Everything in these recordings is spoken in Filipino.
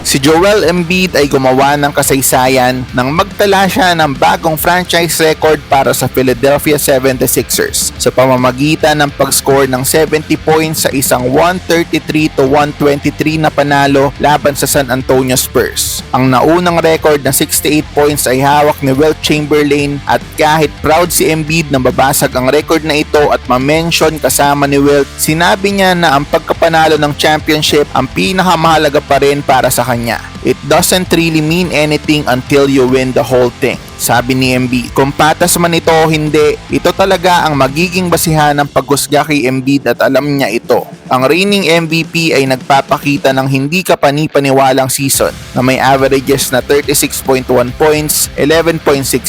Si Joel Embiid ay gumawa ng kasaysayan nang magtala siya ng bagong franchise record para sa Philadelphia 76ers sa pamamagitan ng pag-score ng 70 points sa isang 133 to 123 na panalo laban sa San Antonio Spurs. Ang naunang record na 68 points ay hawak ni Wilt Chamberlain at kahit proud si Embiid na babasag ang record na ito at ma-mention kasama ni Wilt, sinabi niya na ang pagkapanalo ng championship ang pinakamahalaga pa rin para sa kanya. It doesn't really mean anything until you win the whole thing. Sabi ni Embiid, kung patas man ito o hindi, ito talaga ang magiging basihan ng paghusga kay Embiid at alam niya ito. Ang reigning MVP ay nagpapakita ng hindi kapani-paniwalang season na may averages na 36.1 points, 11.6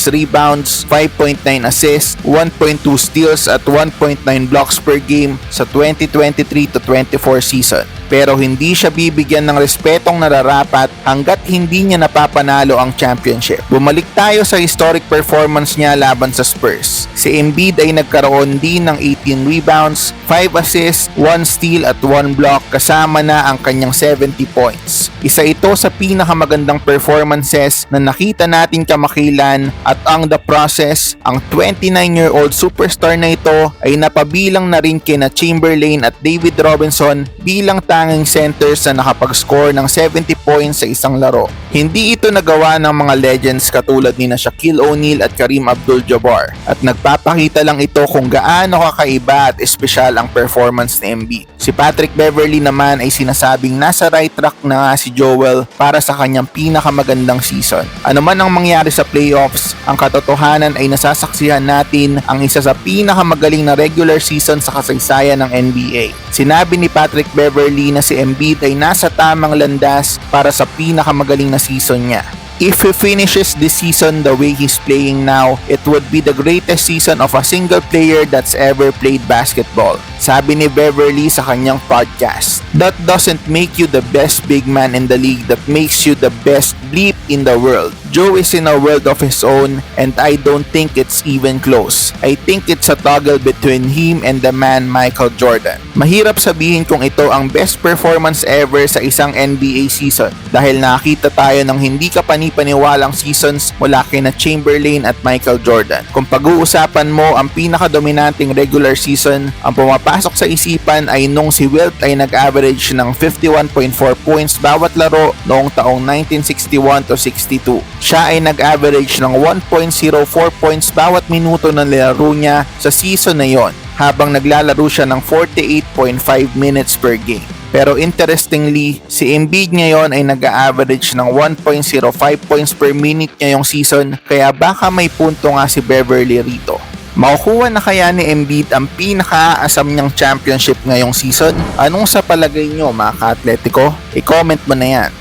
rebounds, 5.9 assists, 1.2 steals at 1.9 blocks per game sa 2023 to 24 season. Pero hindi siya bibigyan ng respetong nararapat hanggat hindi niya napapanalo ang championship. Bumalik tayo sa historic performance niya laban sa Spurs. Si Embiid ay nagkaroon din ng 18 rebounds, 5 assists, 1 steal at 1 block kasama na ang kanyang 70 points. Isa ito sa pinakamagandang performances na nakita natin kamakilan at ang the process, ang 29-year-old superstar na ito ay napabilang na rin kina Chamberlain at David Robinson bilang tanging centers na nakapag-score ng 70 points sa isang laro. Hindi ito nagawa ng mga legends katulad ni na Shaquille O'Neal at Kareem Abdul-Jabbar at nagpapakita lang ito kung gaano kakaiba at espesyal ang performance ni Embiid. Si Patrick Beverly naman ay sinasabing nasa right track na nga si Joel para sa kanyang pinakamagandang season. Ano man ang mangyari sa playoffs, ang katotohanan ay nasasaksihan natin ang isa sa pinakamagaling na regular season sa kasaysayan ng NBA. Sinabi ni Patrick Beverly na si Embiid ay nasa tamang landas para sa pinakamagaling na season niya. If he finishes this season the way he's playing now, it would be the greatest season of a single player that's ever played basketball. Sabi ni Beverly sa kanyang podcast. That doesn't make you the best big man in the league, that makes you the best bleep in the world. Joe is in a world of his own and I don't think it's even close. I think it's a toggle between him and the man Michael Jordan. Mahirap sabihin kung ito ang best performance ever sa isang NBA season dahil nakita tayo ng hindi kapani-paniwalang seasons mula kina Chamberlain at Michael Jordan. Kung pag-uusapan mo ang pinakadominanting regular season, ang pumapasok sa isipan ay nung si Wilt ay nag-average ng 51.4 points bawat laro noong taong 1961 to 62. Siya ay nag-average ng 1.04 points bawat minuto ng laro niya sa season na yon habang naglalaro siya ng 48.5 minutes per game. Pero interestingly, si Embiid ngayon ay nag-average ng 1.05 points per minute ngayong season kaya baka may punto nga si Beverly rito. Makukuha na kaya ni Embiid ang pinakaasam niyang championship ngayong season? Anong sa palagay nyo mga ka-atletico? I-comment mo na yan.